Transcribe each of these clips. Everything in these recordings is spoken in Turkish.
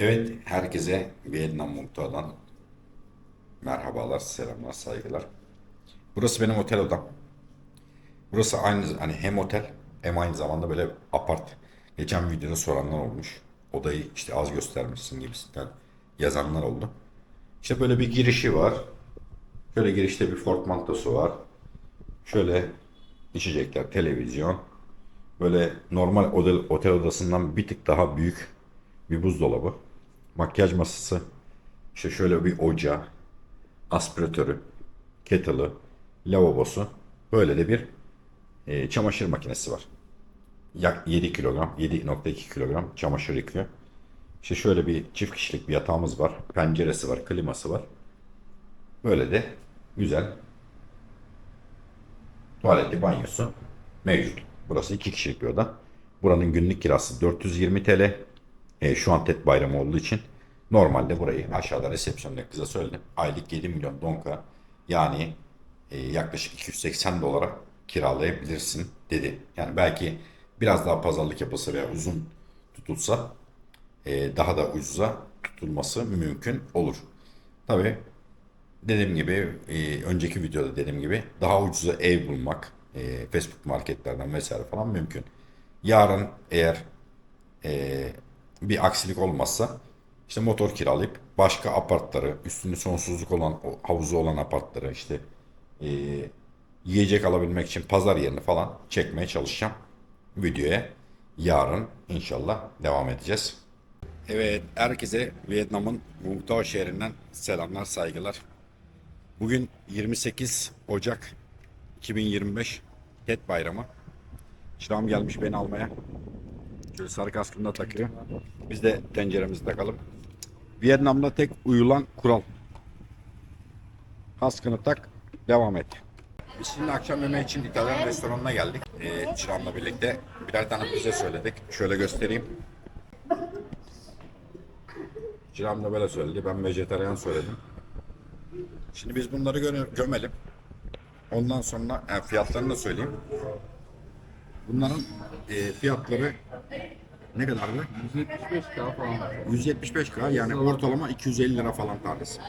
Evet, herkese Vietnam Mutlu'dan merhabalar, selamlar, saygılar. Burası benim otel odam. Burası aynı hani hem otel hem aynı zamanda böyle apart. Geçen videoda soranlar olmuş. Odayı işte az göstermişsin gibisinden yazanlar oldu. İşte böyle bir girişi var. Şöyle girişte bir portmantosu var. Şöyle içecekler, televizyon. Böyle normal otel, otel odasından bir tık daha büyük bir buzdolabı. Makyaj masası. İşte şöyle bir ocağı. Aspiratörü. Kettle'ı. Lavabosu. Böyle de bir e, çamaşır makinesi var. Yak 7 kilogram, 7.2 kilogram çamaşır yıkıyor. İşte şöyle bir çift kişilik bir yatağımız var. Penceresi var, kliması var. Böyle de güzel tuvaletli banyosu mevcut. Burası iki kişilik bir oda. Buranın günlük kirası 420 TL. E, şu an TET bayramı olduğu için normalde burayı aşağıda resepsiyonda kıza söyledim. Aylık 7 milyon donka yani e, yaklaşık 280 dolara kiralayabilirsin dedi. Yani belki biraz daha pazarlık yapılsa veya uzun tutulsa e, daha da ucuza tutulması mümkün olur. Tabii dediğim gibi e, önceki videoda dediğim gibi daha ucuza ev bulmak e, Facebook marketlerden vesaire falan mümkün. Yarın eğer e, bir aksilik olmazsa işte motor kiralayıp başka apartları üstünde sonsuzluk olan havuzu olan apartları işte e, yiyecek alabilmek için pazar yerini falan çekmeye çalışacağım videoya. Yarın inşallah devam edeceğiz. Evet, herkese Vietnam'ın Vung Tau şehrinden selamlar, saygılar. Bugün 28 Ocak 2025 TET Bayramı. Şiram gelmiş beni almaya. Şöyle sarı kaskını da takıyor. Biz de tenceremizi takalım. Vietnam'da tek uyulan kural. Kaskını tak, devam et. Biz şimdi akşam yemeği için İtalyan restoranına geldik. Ee, Şiram'la birlikte birer tane pizza söyledik. Şöyle göstereyim. Şiram da böyle söyledi. Ben vejetaryen söyledim. Şimdi biz bunları gö- gömelim. Ondan sonra yani fiyatlarını da söyleyeyim. Bunların e, fiyatları ne kadardı? 175k falan. 175k yani ortalama 250 lira falan tanesi.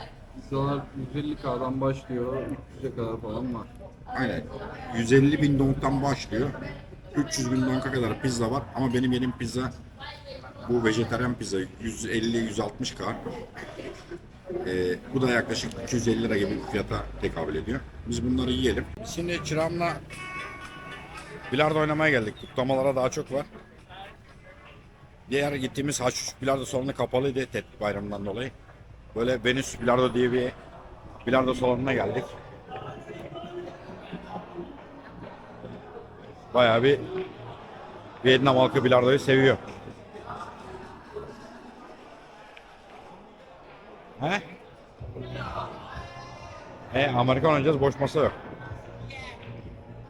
Pizzalar 150k'dan başlıyor, 300'e kadar falan var. Aynen. 150 bin donktan başlıyor. 300 bin donka kadar pizza var ama benim yediğim pizza bu vejetaryen pizza 150-160k. Ee, bu da yaklaşık 250 lira gibi bir fiyata tekabül ediyor. Biz bunları yiyelim. Şimdi çıramla bilardo oynamaya geldik. Kutlamalara daha çok var. Diğer gittiğimiz H3 bilardo salonu kapalıydı TET bayramından dolayı. Böyle Venüs bilardo diye bir bilardo salonuna geldik. Bayağı bir Vietnam halkı bilardoyu seviyor. He? E Amerikan oynayacağız boş masa yok.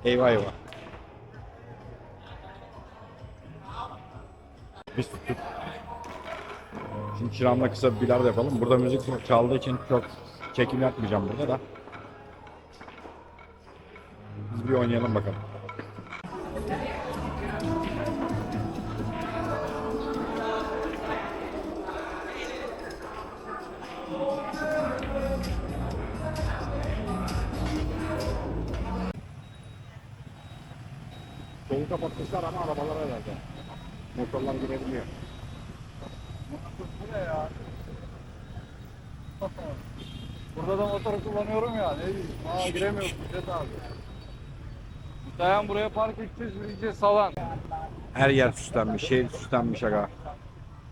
Eyvah eyvah. Biz tuttuk. Şimdi Şiram'la kısa bir bilardo yapalım. Burada müzik çaldığı için çok çekim yapmayacağım burada da. Biz bir oynayalım bakalım. Solu kapatmışlar ama arabalar herhalde. Motorlar girebiliyor. Bu ne ya? Burada da motoru kullanıyorum ya, ne diyeyim? Aa giremiyoruz, Müjdat abi. Dayan buraya park edeceğiz, yürüyeceğiz salan. Her yer süslenmiş, şehir süslenmiş aga.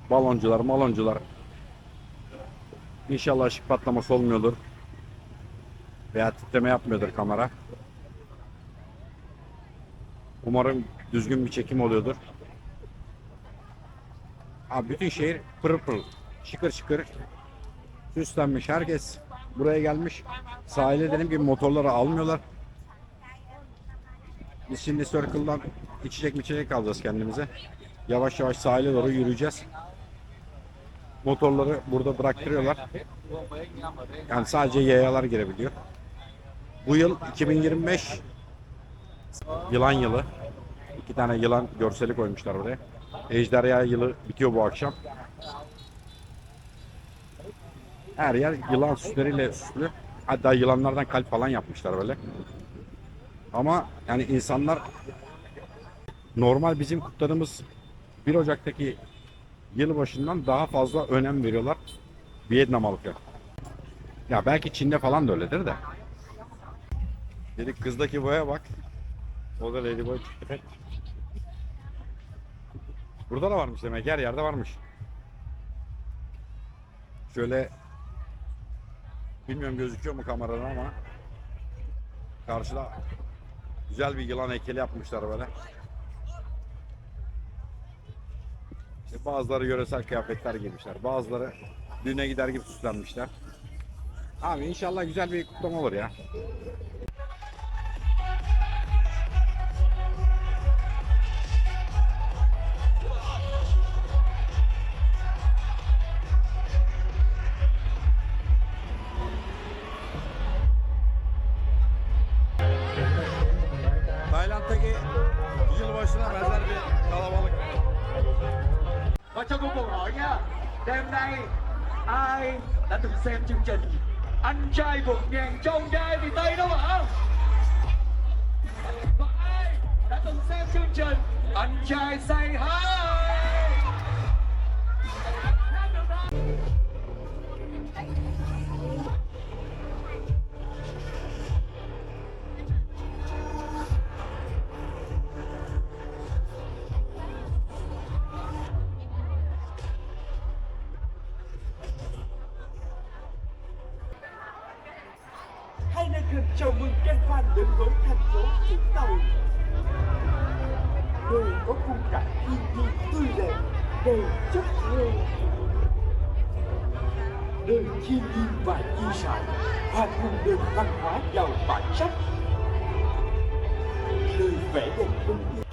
Baloncular, maloncular. İnşallah ışık patlaması olmuyordur. Veya titreme yapmıyordur kamera. Umarım düzgün bir çekim oluyordur. Abi bütün şehir pırıl pırıl, şıkır şıkır süslenmiş. Herkes buraya gelmiş. Sahile dedim ki motorları almıyorlar. Biz şimdi Circle'dan içecek mi içecek alacağız kendimize. Yavaş yavaş sahile doğru yürüyeceğiz. Motorları burada bıraktırıyorlar. Yani sadece yayalar girebiliyor. Bu yıl 2025 yılan yılı. İki tane yılan görseli koymuşlar buraya. Ejderha yılı bitiyor bu akşam. Her yer yılan süsleriyle süslü. Hatta yılanlardan kalp falan yapmışlar böyle. Ama yani insanlar normal bizim kutladığımız 1 Ocak'taki yılbaşından daha fazla önem veriyorlar Vietnam halkı. Ya belki Çin'de falan da öyledir de. Dedik kızdaki boya bak. O da Ladyboy çıktı. Burada da varmış demek her yerde varmış. Şöyle bilmiyorum gözüküyor mu kameradan ama karşıda güzel bir yılan heykeli yapmışlar böyle. İşte bazıları yöresel kıyafetler giymişler. Bazıları düğüne gider gibi süslenmişler. Abi inşallah güzel bir kutlama olur ya. Đến với thành phố Vũng Tàu. Nơi có khung cảnh thiên nhiên tươi đẹp, đầy chất thơ Nơi thiên nhiên và di sản, hòa cùng nền văn hóa giàu bản sắc. Nơi vẻ đẹp bình yên.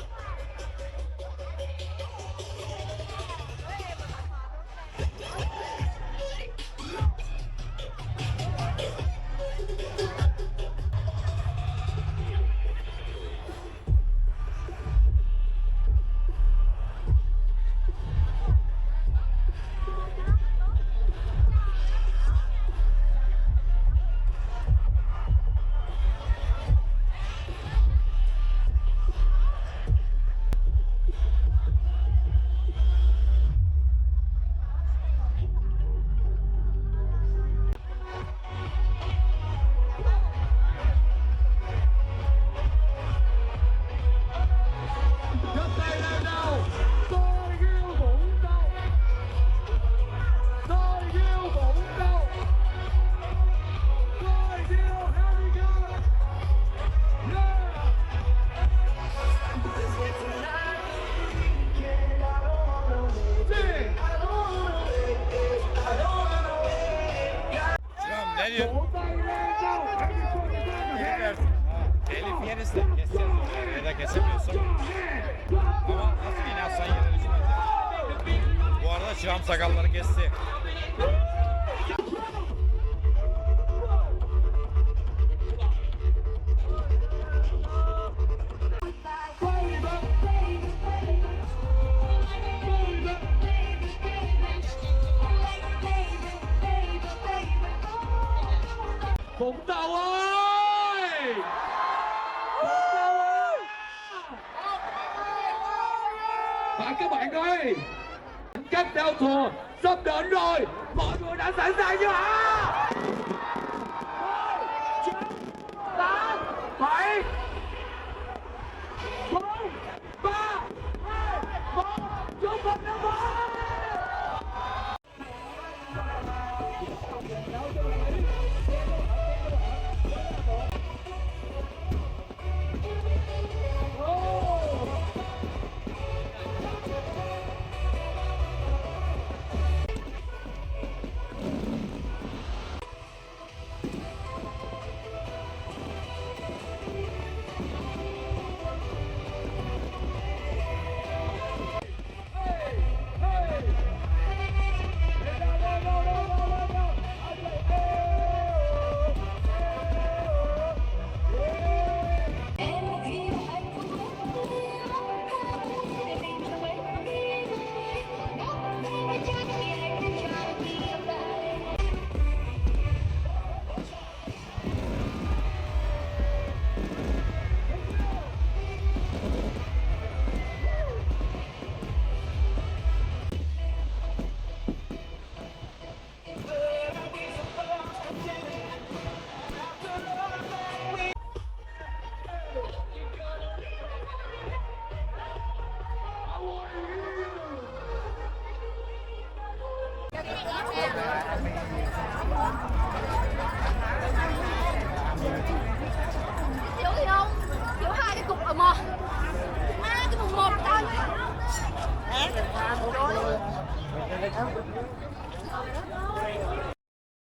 Şiram sakalları kesti.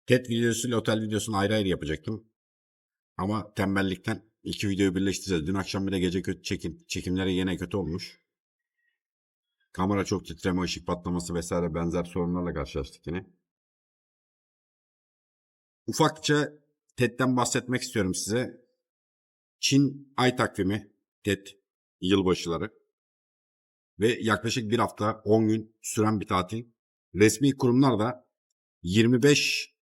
TED videosuyla otel videosunu ayrı ayrı yapacaktım. Ama tembellikten iki videoyu birleştireceğiz. Dün akşam bir de gece kötü çekim, çekimleri yine kötü olmuş. Kamera çok titreme, ışık patlaması vesaire benzer sorunlarla karşılaştık yine. Ufakça TED'den bahsetmek istiyorum size. Çin ay takvimi, TED yılbaşıları ve yaklaşık bir hafta 10 gün süren bir tatil. Resmi kurumlar da 25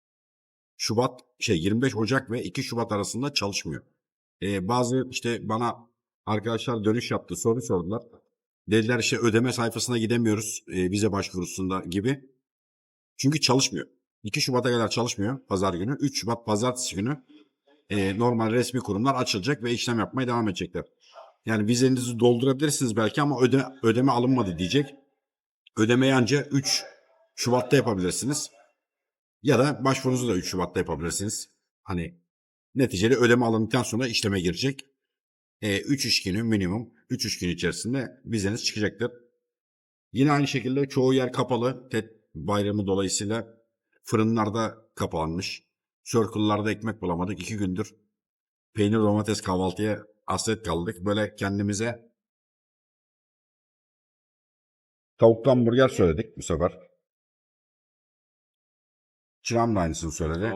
Şubat şey 25 Ocak ve 2 Şubat arasında çalışmıyor. Ee, bazı işte bana arkadaşlar dönüş yaptı, soru sordular. Dediler işte ödeme sayfasına gidemiyoruz e, vize başvurusunda gibi. Çünkü çalışmıyor. 2 Şubat'a kadar çalışmıyor pazar günü. 3 Şubat pazartesi günü e, normal resmi kurumlar açılacak ve işlem yapmaya devam edecekler. Yani vizenizi doldurabilirsiniz belki ama öde, ödeme alınmadı diyecek. Ödemeyi ancak 3 Şubat'ta yapabilirsiniz. Ya da başvurunuzu da 3 Şubat'ta yapabilirsiniz. Hani neticede ödeme alındıktan sonra işleme girecek. 3 iş günü minimum 3 iş gün içerisinde vizeniz çıkacaktır. Yine aynı şekilde çoğu yer kapalı. TED bayramı dolayısıyla fırınlarda kapanmış. Circle'larda ekmek bulamadık. 2 gündür peynir domates kahvaltıya hasret kaldık. Böyle kendimize tavuklu hamburger söyledik bu sefer. Çırağım da aynısını söyledi.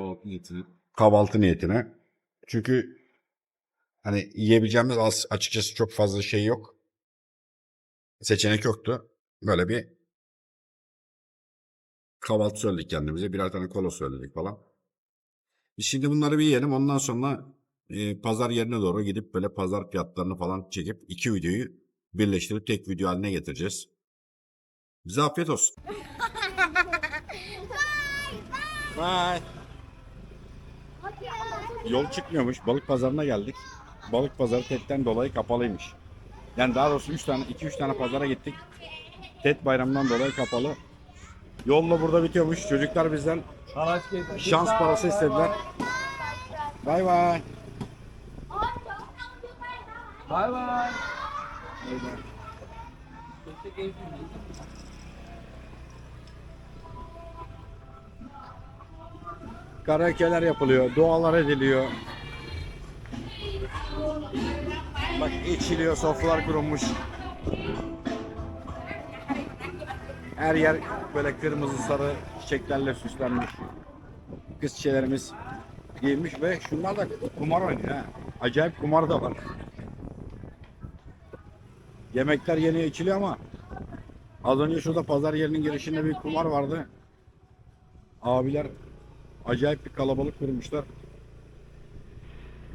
Kahvaltı niyetine. Çünkü hani yiyebileceğimiz az, açıkçası çok fazla şey yok. Seçenek yoktu. Böyle bir kahvaltı söyledik kendimize. Birer tane kola söyledik falan. Biz şimdi bunları bir yiyelim. Ondan sonra e, pazar yerine doğru gidip böyle pazar fiyatlarını falan çekip iki videoyu birleştirip tek video haline getireceğiz. Bize afiyet olsun. Bye. Yol çıkmıyormuş. Balık pazarına geldik. Balık pazarı TED'den dolayı kapalıymış. Yani daha doğrusu 3 tane 2-3 tane pazara gittik. TED bayramından dolayı kapalı. Yolla burada bitiyormuş. Çocuklar bizden şans parası istediler. Bay bay. Bay bay. Karaoke'ler yapılıyor. Dualar ediliyor. Bak içiliyor. Sofralar kurulmuş. Her yer böyle kırmızı sarı çiçeklerle süslenmiş. Kız çiçeğlerimiz giymiş ve şunlar da kumar oynuyor ha. Acayip kumar da var. Yemekler yeni içiliyor ama az önce şurada pazar yerinin girişinde bir kumar vardı. Abiler acayip bir kalabalık kurmuşlar.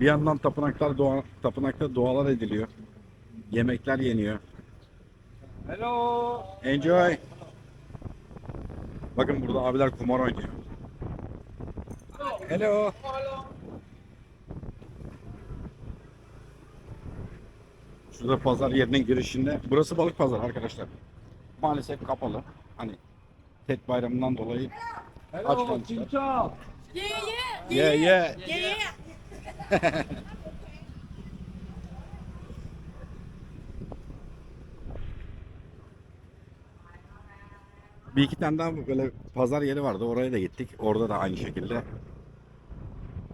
Bir yandan tapınaklar doğa, tapınakta dualar ediliyor. Yemekler yeniyor. Hello. Enjoy. Bakın burada abiler kumar oynuyor. Hello. Şurada pazar yerinin girişinde. Burası balık pazarı arkadaşlar. Maalesef kapalı. Hani tet bayramından dolayı Aç Hello. kalmışlar. Xin chào. Yeah yeah. Bir iki tane daha böyle pazar yeri vardı. Oraya da gittik. Orada da aynı şekilde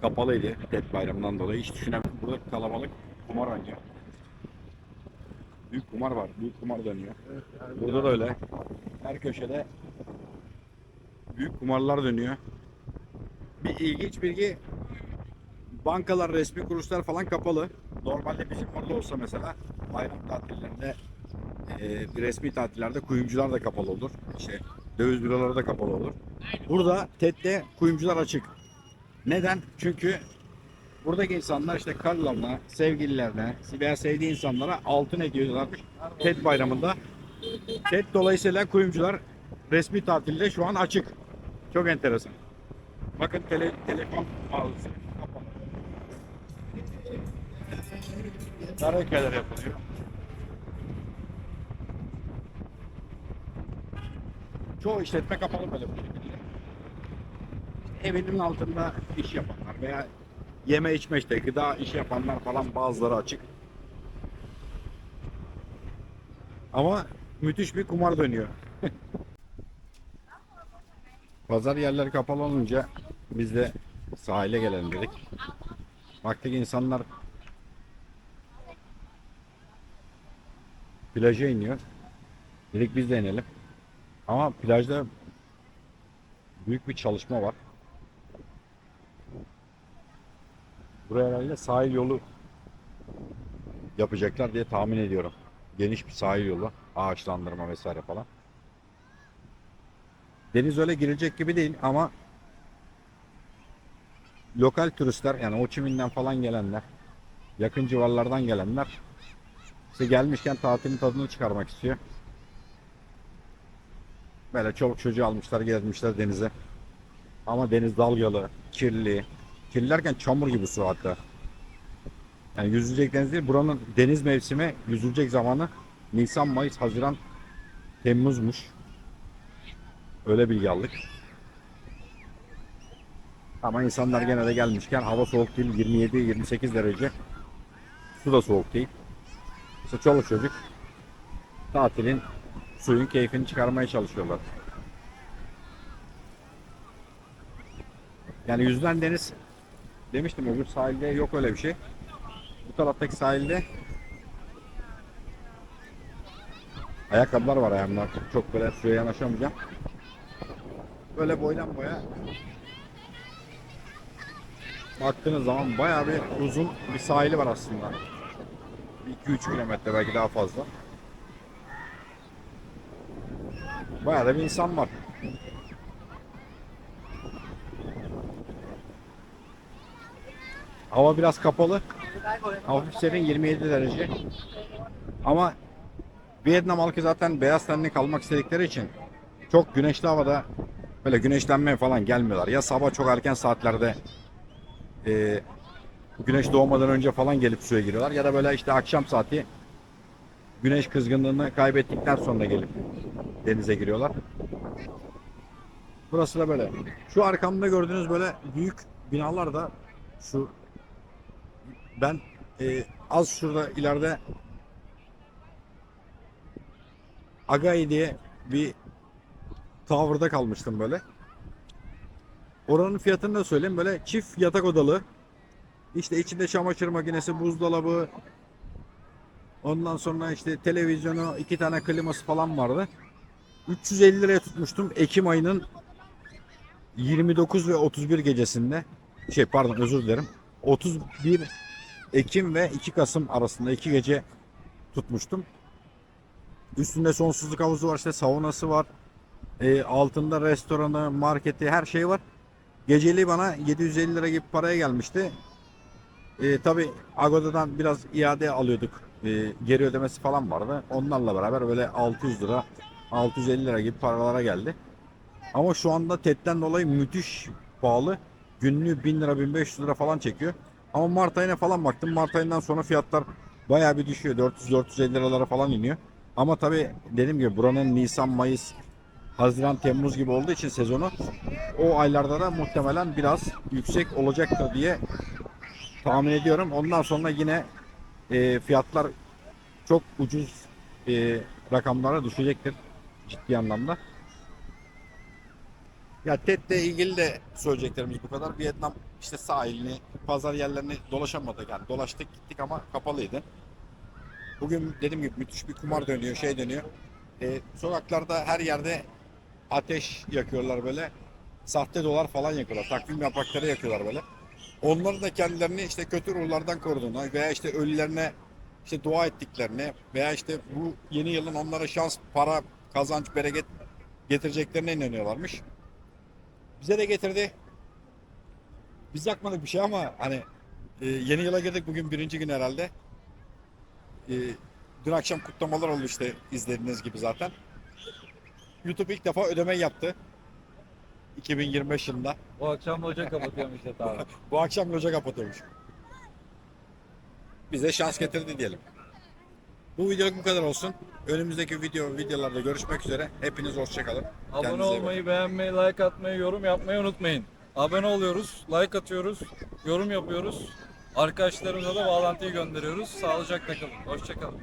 kapalıydı. Tet bayramından dolayı. Hiç düşünemedim. Burada kalabalık kumar oynuyor. Büyük kumar var. Büyük kumar dönüyor. Burada da öyle. Her köşede büyük kumarlar dönüyor. Bir ilginç bilgi bankalar, resmi kuruluşlar falan kapalı. Normalde bizim orada olsa mesela bayram tatillerinde e, resmi tatillerde kuyumcular da kapalı olur. İşte döviz büroları da kapalı olur. Burada TED'de kuyumcular açık. Neden? Çünkü buradaki insanlar işte karılarına, sevgililerine veya sevdiği insanlara altın ediyorlarmış TED bayramında. TED dolayısıyla kuyumcular resmi tatilde şu an açık. Çok enteresan. Bakın tele, telefon mağazası kapalı. Karaoke'ler yapılıyor. Çoğu işletme kapalı böyle bu şekilde. evinin altında iş yapanlar veya yeme içme işte gıda iş yapanlar falan bazıları açık. Ama müthiş bir kumar dönüyor. Pazar yerleri kapalı olunca biz de sahile gelelim dedik. Baktık insanlar plaja iniyor. Dedik biz de inelim. Ama plajda büyük bir çalışma var. Buraya herhalde sahil yolu yapacaklar diye tahmin ediyorum. Geniş bir sahil yolu, ağaçlandırma vesaire falan. Deniz öyle girilecek gibi değil ama lokal turistler yani Ho Chi Minh'den falan gelenler, yakın civarlardan gelenler işte gelmişken tatilin tadını çıkarmak istiyor. Böyle çoluk çocuğu almışlar gelmişler denize. Ama deniz dalgalı, kirli. Kirli derken çamur gibi su hatta. Yani yüzülecek deniz değil. Buranın deniz mevsimi yüzülecek zamanı Nisan, Mayıs, Haziran, Temmuz'muş. Öyle bilgi aldık. Ama insanlar gene de gelmişken hava soğuk değil 27-28 derece. Su da soğuk değil. İşte çoluk çocuk tatilin suyun keyfini çıkarmaya çalışıyorlar. Yani yüzden deniz demiştim öbür sahilde yok öyle bir şey. Bu taraftaki sahilde ayakkabılar var ayağımda çok böyle suya yanaşamayacağım. Böyle boydan boya baktığınız zaman bayağı bir uzun bir sahili var aslında. 2-3 kilometre belki daha fazla. Bayağı da bir insan var. Hava biraz kapalı. Hafif serin 27 derece. Ama Vietnam halkı zaten beyaz tenli kalmak istedikleri için çok güneşli havada böyle güneşlenmeye falan gelmiyorlar. Ya sabah çok erken saatlerde e, güneş doğmadan önce falan gelip suya giriyorlar ya da böyle işte akşam saati güneş kızgınlığını kaybettikten sonra gelip denize giriyorlar. Burası da böyle. Şu arkamda gördüğünüz böyle büyük binalar da şu ben e, az şurada ileride Agai diye bir tower'da kalmıştım böyle. Oranın fiyatını da söyleyeyim. Böyle çift yatak odalı. İşte içinde çamaşır makinesi, buzdolabı, ondan sonra işte televizyonu, iki tane kliması falan vardı. 350 liraya tutmuştum Ekim ayının 29 ve 31 gecesinde. Şey pardon özür dilerim. 31 Ekim ve 2 Kasım arasında iki gece tutmuştum. Üstünde sonsuzluk havuzu var işte saunası var. E, altında restoranı, marketi her şey var. Geceliği bana 750 lira gibi paraya gelmişti. E, Tabi Agoda'dan biraz iade alıyorduk. E, geri ödemesi falan vardı. Onlarla beraber böyle 600 lira, 650 lira gibi paralara geldi. Ama şu anda TED'den dolayı müthiş pahalı. Günlüğü 1000 lira, 1500 lira falan çekiyor. Ama Mart ayına falan baktım. Mart ayından sonra fiyatlar bayağı bir düşüyor. 400-450 liralara falan iniyor. Ama tabi dediğim gibi buranın Nisan, Mayıs, Haziran, Temmuz gibi olduğu için sezonu o aylarda da muhtemelen biraz yüksek olacaktır diye tahmin ediyorum. Ondan sonra yine e, fiyatlar çok ucuz e, rakamlara düşecektir ciddi anlamda. Ya TED'le ilgili de söyleyeceklerimiz bu kadar. Vietnam işte sahilini, pazar yerlerini dolaşamadık yani. Dolaştık gittik ama kapalıydı. Bugün dediğim gibi müthiş bir kumar dönüyor, şey dönüyor. E, sokaklarda her yerde ateş yakıyorlar böyle. Sahte dolar falan yakıyorlar. Takvim yaprakları yakıyorlar böyle. Onların da kendilerini işte kötü ruhlardan koruduğuna veya işte ölülerine işte dua ettiklerine veya işte bu yeni yılın onlara şans, para, kazanç, bereket getireceklerine inanıyorlarmış. Bize de getirdi. Biz yakmadık bir şey ama hani e, yeni yıla girdik bugün birinci gün herhalde. E, dün akşam kutlamalar oldu işte izlediğiniz gibi zaten. YouTube ilk defa ödeme yaptı. 2025 yılında. Bu akşam loca kapatıyorum işte abi. Bu akşam loca kapatıyormuş. Bize şans getirdi diyelim. Bu videoluk bu kadar olsun. Önümüzdeki video videolarda görüşmek üzere. Hepiniz hoşçakalın. Abone Kendinize iyi bakın. olmayı, beğenmeyi, like atmayı, yorum yapmayı unutmayın. abone oluyoruz, like atıyoruz, yorum yapıyoruz. Arkadaşlarımıza da bağlantıyı gönderiyoruz. Sağlıcakla kalın. Hoşçakalın.